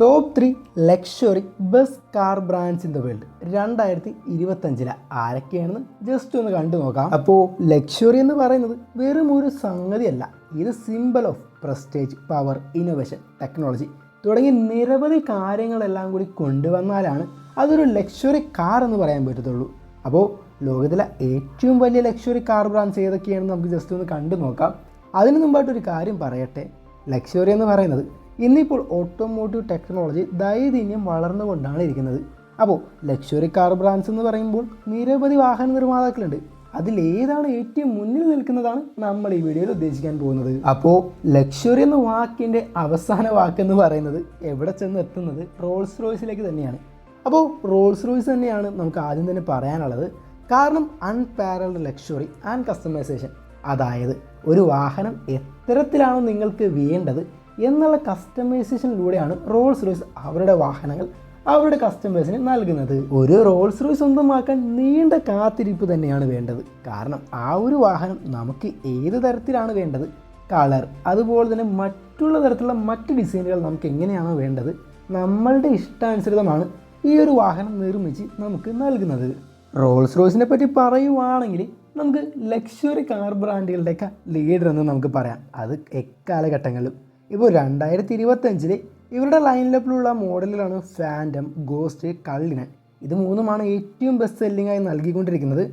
Top three luxury bus car brands in the world രണ്ടായിരത്തി ഇരുപത്തഞ്ചിലെ ആരൊക്കെയാണെന്ന് just ഒന്ന് കണ്ടു നോക്കാം. അപ്പോൾ ലക്ഷറി എന്ന് പറയുന്നത് വെറും ഒരു സംഗതിയല്ല. ഇത് symbol of prestige power innovation technology തുടങ്ങി നിരവധി കാര്യങ്ങളെല്ലാം കൂടി കൊണ്ടുവന്നാലാണ് അതൊരു ലക്ഷറി കാർ എന്ന് പറയാൻ പറ്റത്തുള്ളൂ. അപ്പോൾ ലോകത്തിലെ ഏറ്റവും വലിയ ലക്ഷറി കാർ ബ്രാൻഡ്സ് ഏതൊക്കെയാണെന്ന് നമുക്ക് ജസ്റ്റ് ഒന്ന് കണ്ടു നോക്കാം. അതിന് മുമ്പായിട്ടൊരു കാര്യം പറയട്ടെ. ലക്ഷറി എന്ന് പറയുന്നത് ഇന്നിപ്പോൾ ഓട്ടോമോട്ടീവ് ടെക്നോളജി ദൈനംദിനം വളർന്നുകൊണ്ടാണ് ഇരിക്കുന്നത്. അപ്പോൾ ലക്ഷറി കാർ ബ്രാൻഡ്സ് എന്ന് പറയുമ്പോൾ നിരവധി വാഹന നിർമ്മാതാക്കളുണ്ട്. അതിലേതാണ് ഏറ്റവും മുന്നിൽ നിൽക്കുന്നതാണ് നമ്മൾ ഈ വീഡിയോയിൽ ഉദ്ദേശിക്കാൻ പോകുന്നത്. അപ്പോൾ ലക്ഷറി എന്ന വാക്കിന്റെ അവസാന വാക്കെന്ന് പറയുന്നത് എവിടെ ചെന്ന് എത്തുന്നത് റോൾസ് റോയ്സിലേക്ക് തന്നെയാണ്. അപ്പോൾ റോൾസ് റോയ്സ് തന്നെയാണ് നമുക്ക് ആദ്യം തന്നെ പറയാനുള്ളത്. കാരണം അൺപാരൽഡ് ലക്ഷറി ആൻഡ് കസ്റ്റമൈസേഷൻ അതായത് ഒരു വാഹനം എത്തരത്തിലാണോ നിങ്ങൾക്ക് വേണ്ടത് എന്നുള്ള കസ്റ്റമൈസേഷനിലൂടെയാണ് റോൾസ് റോയ്സ് അവരുടെ വാഹനങ്ങൾ അവരുടെ കസ്റ്റമേഴ്സിന് നൽകുന്നത്. ഒരു റോൾസ് റോയ്സ് സ്വന്തമാക്കാൻ നീണ്ട കാത്തിരിപ്പ് തന്നെയാണ് വേണ്ടത്. കാരണം ആ ഒരു വാഹനം നമുക്ക് ഏത് തരത്തിലാണ് വേണ്ടത്? കളർ അതുപോലെ തന്നെ മറ്റുള്ള തരത്തിലുള്ള മറ്റ് ഡിസൈനുകൾ നമുക്ക് എങ്ങനെയാണോ വേണ്ടത്? നമ്മളുടെ ഇഷ്ടാനുസൃതമാണ് ഈ ഒരു വാഹനം നിർമ്മിച്ച് നമുക്ക് നൽകുന്നത്. റോൾസ് റോയ്സിനെ പറ്റി പറയുവാണെങ്കിൽ നമുക്ക് ലക്ഷറി കാർ ബ്രാൻഡുകളുടെയൊക്കെ ലീഡർ എന്ന് നമുക്ക് പറയാം. അത് എക്കാലഘട്ടങ്ങളിലും ഇപ്പോൾ രണ്ടായിരത്തി ഇരുപത്തഞ്ചിൽ ഇവരുടെ ലൈൻ ലൈനിലപ്പിലുള്ള മോഡലുകളാണ് ഫാൻഡം ഗോസ്റ്റ് കള്ളിനൻ ഇത് മൂന്നുമാണ് ഏറ്റവും ബെസ്റ്റ് സെല്ലിംഗ് ആയി നൽകിക്കൊണ്ടിരിക്കുന്നത്.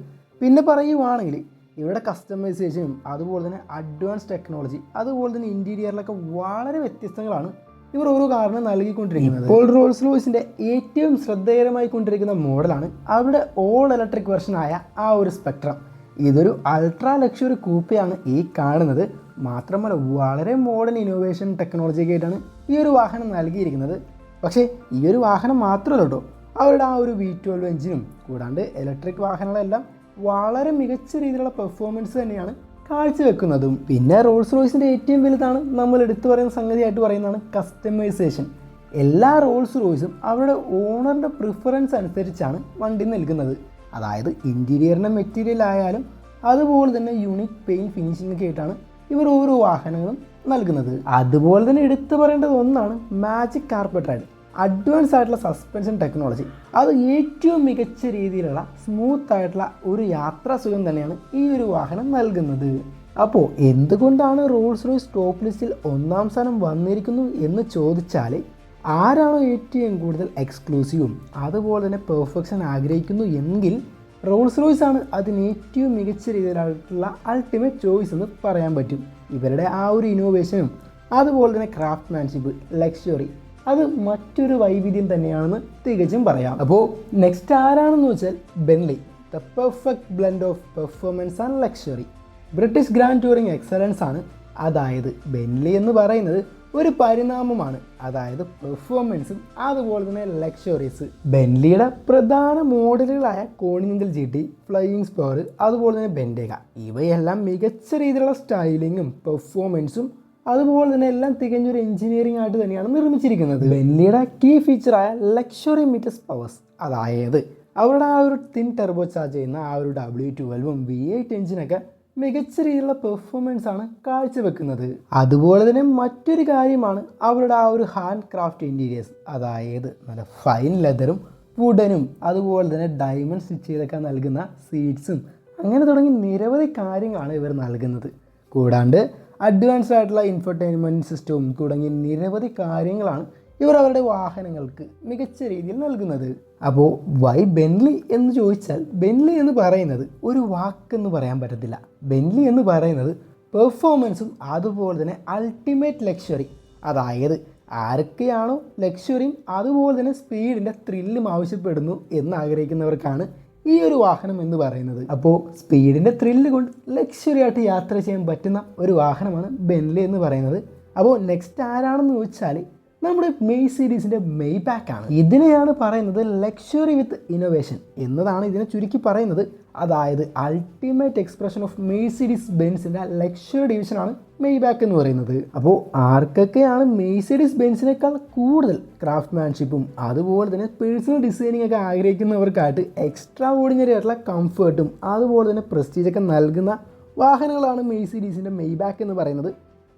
പിന്നെ പറയുവാണെങ്കിൽ ഇവരുടെ കസ്റ്റമൈസേഷനും അതുപോലെ തന്നെ അഡ്വാൻസ് ടെക്നോളജി അതുപോലെ തന്നെ ഇന്റീരിയറിലൊക്കെ വളരെ വ്യത്യസ്തങ്ങളാണ് ഇവർ ഓരോ കാരണം നൽകിക്കൊണ്ടിരിക്കുന്നത്. ഇപ്പോൾ റോൾസ് റോയ്സിന്റെ ഏറ്റവും ശ്രദ്ധേയമായി കൊണ്ടിരിക്കുന്ന മോഡലാണ് അവരുടെ ഓൾ ഇലക്ട്രിക് വെർഷനായ ആ ഒരു സ്പെക്ട്രം ഇതൊരു അൾട്രാ ലക്ഷറി കൂപ്പയാണ് ഈ കാണുന്നത്. മാത്രമല്ല വളരെ മോഡേൺ ഇന്നോവേഷൻ ടെക്നോളജിയൊക്കെ ആയിട്ടാണ് ഈ ഒരു വാഹനം നൽകിയിരിക്കുന്നത്. പക്ഷേ ഈ ഒരു വാഹനം മാത്രമല്ല കേട്ടോ അവരുടെ ആ ഒരു വി ട്വൽവ് എഞ്ചിനും കൂടാണ്ട് ഇലക്ട്രിക് വാഹനങ്ങളെല്ലാം വളരെ മികച്ച രീതിയിലുള്ള പെർഫോമൻസ് തന്നെയാണ് കാഴ്ചവെക്കുന്നതും. പിന്നെ റോൾസ് റോയ്സിന്റെ ഏറ്റവും വലുതാണ് നമ്മൾ എടുത്തു പറയുന്ന സംഗതിയായിട്ട് പറയുന്നതാണ് കസ്റ്റമൈസേഷൻ എല്ലാ റോൾസ് റോയ്സും അവരുടെ ഓണറിന്റെ പ്രിഫറൻസ് അനുസരിച്ചാണ് വണ്ടി നൽകുന്നത്. അതായത് ഇന്റീരിയറിന്റെ മെറ്റീരിയൽ ആയാലും അതുപോലെ തന്നെ യൂണിക് പെയിൻ ഫിനിഷിംഗ് ഒക്കെ ആയിട്ടാണ് ഇവർ ഓരോ വാഹനങ്ങളും നൽകുന്നത്. അതുപോലെ തന്നെ എടുത്തു പറയേണ്ടത് ഒന്നാണ് മാജിക് കാർപ്പറ്റ് റൈഡ് അഡ്വാൻസ് ആയിട്ടുള്ള സസ്പെൻഷൻ ടെക്നോളജി അത് ഏറ്റവും മികച്ച രീതിയിലുള്ള സ്മൂത്ത് ആയിട്ടുള്ള ഒരു യാത്രാ സുഖം തന്നെയാണ് ഈ ഒരു വാഹനം നൽകുന്നത്. അപ്പോൾ എന്തുകൊണ്ടാണ് റോൾസ് റോയ്സ് ടോപ്പ് ലിസ്റ്റിൽ ഒന്നാം സ്ഥാനം വന്നിരിക്കുന്നു എന്ന് ചോദിച്ചാൽ ആരാണോ ഏറ്റവും കൂടുതൽ എക്സ്ക്ലൂസീവും അതുപോലെ തന്നെ പെർഫെക്ഷൻ ആഗ്രഹിക്കുന്നു എങ്കിൽ റോൾസ് റോയ്സ് ആണ് അതിന് ഏറ്റവും മികച്ച രീതിയിലായിട്ടുള്ള അൾട്ടിമേറ്റ് ചോയ്സ് എന്ന് പറയാൻ പറ്റും. ഇവരുടെ ആ ഒരു ഇന്നോവേഷനും അതുപോലെ തന്നെ ക്രാഫ്റ്റ്മാൻഷിപ്പ് ലക്ഷറി അത് മറ്റൊരു വൈവിധ്യം തന്നെയാണെന്ന് തികച്ചും പറയാം. അപ്പോൾ നെക്സ്റ്റ് ആരാണെന്ന് വെച്ചാൽ Bentley the perfect blend of performance and luxury British grand touring excellence ആണ്. അതായത് ബെൻലി എന്ന് പറയുന്നത് ഒരു പരിണാമമാണ്. അതായത് പെർഫോമൻസും അതുപോലെ തന്നെ ലക്ഷറീസ് ബെൻലിയുടെ പ്രധാന മോഡലുകളായ Continental G T Flying Spur അതുപോലെ തന്നെ ബെൻഡേക ഇവയെല്ലാം മികച്ച രീതിയിലുള്ള സ്റ്റൈലിങ്ങും പെർഫോമൻസും അതുപോലെ തന്നെ എല്ലാം തികഞ്ഞൊരു എഞ്ചിനീയറിംഗ് ആയിട്ട് തന്നെയാണ് നിർമ്മിച്ചിരിക്കുന്നത്. ബെൻലിയുടെ കീ ഫീച്ചറായ ലക്ഷറി മീറ്റേഴ്സ് പവേഴ്സ് അതായത് അവരുടെ ആ ഒരു തിൻ ടെർബോ ചാർജ് ചെയ്യുന്ന ആ ഒരു ഡബ്ല്യു ട്വൽവും വി എയ്റ്റ് എഞ്ചിനൊക്കെ മികച്ച രീതിയിലുള്ള പെർഫോമൻസ് ആണ് കാഴ്ചവെക്കുന്നത്. അതുപോലെ തന്നെ മറ്റൊരു കാര്യമാണ് അവരുടെ ആ ഒരു ഹാൻഡ് ക്രാഫ്റ്റ് ഇന്റീരിയേഴ്സ് അതായത് നല്ല ഫൈൻ ലെതറും വുഡനും അതുപോലെ തന്നെ ഡയമണ്ട് സ്റ്റിച്ച് ചെയ്തൊക്കെ നൽകുന്ന സീഡ്സും അങ്ങനെ തുടങ്ങി നിരവധി കാര്യങ്ങളാണ് ഇവർ നൽകുന്നത്. കൂടാണ്ട് അഡ്വാൻസ്ഡ് ആയിട്ടുള്ള ഇൻഫർടൈൻമെന്റ് സിസ്റ്റവും തുടങ്ങി നിരവധി കാര്യങ്ങളാണ് ഇവർ അവരുടെ വാഹനങ്ങൾക്ക് മികച്ച രീതിയിൽ നൽകുന്നത്. അപ്പോൾ വൈ ബെൻലി എന്ന് ചോദിച്ചാൽ ബെൻലി എന്ന് പറയുന്നത് ഒരു വാക്കെന്ന് പറയാൻ പറ്റത്തില്ല. ബെൻലി എന്ന് പറയുന്നത് പെർഫോമൻസും അതുപോലെ തന്നെ അൾട്ടിമേറ്റ് ലക്ഷറി. അതായത് ആരൊക്കെയാണോ ലക്ഷറിയും അതുപോലെ തന്നെ സ്പീഡിന്റെ ത്രില്ലും ആവശ്യപ്പെടുന്നു എന്ന് ആഗ്രഹിക്കുന്നവർക്കാണ് ഈ ഒരു വാഹനം എന്ന് പറയുന്നത്. അപ്പോൾ സ്പീഡിന്റെ ത്രില്ല് കൊണ്ട് ലക്ഷറി ആയിട്ട് യാത്ര ചെയ്യാൻ പറ്റുന്ന ഒരു വാഹനമാണ് ബെൻലി എന്ന് പറയുന്നത്. അപ്പോൾ നെക്സ്റ്റ് ആരാണെന്ന് ചോദിച്ചാൽ നമ്മുടെ മെയ് സീരീസിന്റെ മെയ് ബാക്ക് ആണ്. ഇതിനെയാണ് പറയുന്നത് ലക്ഷറി വിത്ത് ഇന്നോവേഷൻ എന്നതാണ് ഇതിനെ ചുരുക്കി പറയുന്നത്. അതായത് ultimate expression of May series ബെൻസിന്റെ ലക്ഷറി ഡിവിഷനാണ് മെയ് ബാക്ക് എന്ന് പറയുന്നത്. അപ്പോൾ ആർക്കൊക്കെയാണ് മെയ് സീരീസ് ബെൻസിനേക്കാൾ കൂടുതൽ ക്രാഫ്റ്റ്മാൻഷിപ്പും അതുപോലെ തന്നെ പേഴ്സണൽ ഡിസൈനിങ് ഒക്കെ ആഗ്രഹിക്കുന്നവർക്കായിട്ട് എക്സ്ട്രാ ഓർഡിനറി ആയിട്ടുള്ള കംഫേർട്ടും അതുപോലെ തന്നെ പ്രസ്റ്റീജൊക്കെ നൽകുന്ന വാഹനങ്ങളാണ് മെയ് സീരീസിന്റെ മെയ് ബാക്ക് എന്ന് പറയുന്നത്.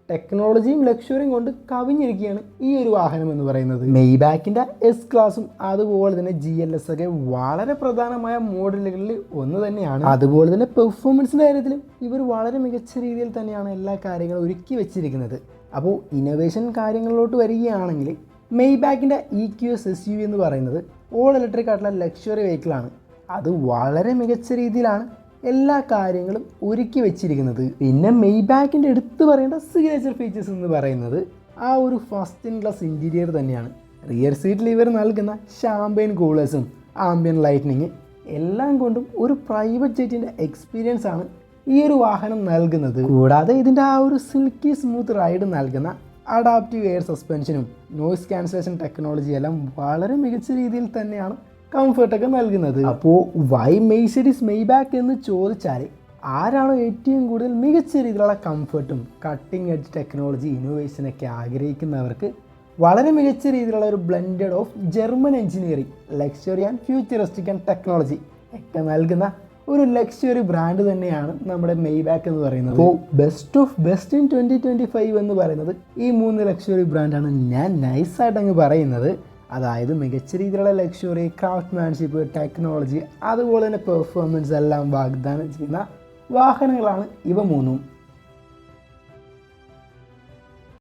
ടെക്നോളജിയും ലക്ഷറിയും കൊണ്ട് കവിഞ്ഞിരിക്കുകയാണ് ഈ ഒരു വാഹനം എന്ന് പറയുന്നത്. മെയ്ബാക്കിന്റെ എസ് ക്ലാസും അതുപോലെ തന്നെ ജി എൽ എസ് ഒക്കെ വളരെ പ്രധാനമായ മോഡലുകളിൽ ഒന്ന് തന്നെയാണ്. അതുപോലെ തന്നെ പെർഫോമൻസിന്റെ കാര്യത്തിലും ഇവർ വളരെ മികച്ച രീതിയിൽ തന്നെയാണ് എല്ലാ കാര്യങ്ങളും ഒരുക്കി വെച്ചിരിക്കുന്നത്. അപ്പോൾ ഇന്നോവേഷൻ കാര്യങ്ങളിലോട്ട് വരികയാണെങ്കിൽ മെയ്ബാക്കിന്റെ E Q S S U എന്ന് പറയുന്നത് ഓൾ ഇലക്ട്രിക് ആയിട്ടുള്ള ലക്ഷറി വെഹിക്കിളാണ് അത് വളരെ മികച്ച രീതിയിലാണ് എല്ലാ കാര്യങ്ങളും ഒരുക്കി വെച്ചിരിക്കുന്നത്. പിന്നെ മെയ് മെയ്ബാക്കിന്റെ എടുത്തു പറയേണ്ട സിഗ്നേച്ചർ ഫീച്ചേഴ്സ് എന്ന് പറയുന്നത് ആ ഒരു ഫസ്റ്റ് ഇൻ ക്ലാസ് ഇന്റീരിയർ തന്നെയാണ്. റിയർ സീറ്റിൽ ഇവർ നൽകുന്ന ഷാമ്പയിൻ കൂളേഴ്സും ആംബിയൻ ലൈറ്റ്നിങ് എല്ലാം കൊണ്ടും ഒരു പ്രൈവറ്റ് ജെറ്റിന്റെ എക്സ്പീരിയൻസ് ആണ് ഈ ഒരു വാഹനം നൽകുന്നത്. കൂടാതെ ഇതിന്റെ ആ ഒരു സിൽക്കി സ്മൂത്ത് റൈഡ് നൽകുന്ന അഡാപ്റ്റീവ് എയർ സസ്പെൻഷനും നോയ്സ് ക്യാൻസലേഷൻ ടെക്നോളജി എല്ലാം വളരെ മികച്ച രീതിയിൽ തന്നെയാണ് കംഫർട്ടൊക്കെ നൽകുന്നത്. അപ്പോൾ വൈ മെയ്സഡിസ് മെയ്ബാക്ക് എന്ന് ചോദിച്ചാൽ ആരാണോ ഏറ്റവും കൂടുതൽ മികച്ച രീതിയിലുള്ള കംഫർട്ടും കട്ടിംഗ് എഡ്ജ് ടെക്നോളജി ഇന്നോവേഷനൊക്കെ ആഗ്രഹിക്കുന്നവർക്ക് വളരെ മികച്ച രീതിയിലുള്ള ഒരു blended of German engineering luxury and futuristic and technology ഒക്കെ നൽകുന്ന ഒരു ലക്ഷറി ബ്രാൻഡ് തന്നെയാണ് നമ്മുടെ മെയ് മെയ്ബാക്ക് എന്ന് പറയുന്നത്. അപ്പോൾ best of best in twenty twenty five എന്ന് പറയുന്നത് ഈ മൂന്ന് ലക്ഷറി ബ്രാൻഡാണ് ഞാൻ നൈസായിട്ട് അങ്ങ് പറയുന്നത്. അതായത് മികച്ച രീതിയിലുള്ള ലക്ഷറി ക്രാഫ്റ്റ്മാൻഷിപ്പ് ടെക്നോളജി അതുപോലെ തന്നെ പെർഫോമൻസ് എല്ലാം വാഗ്ദാനം ചെയ്യുന്ന വാഹനങ്ങളാണ് ഇവ മൂന്നും.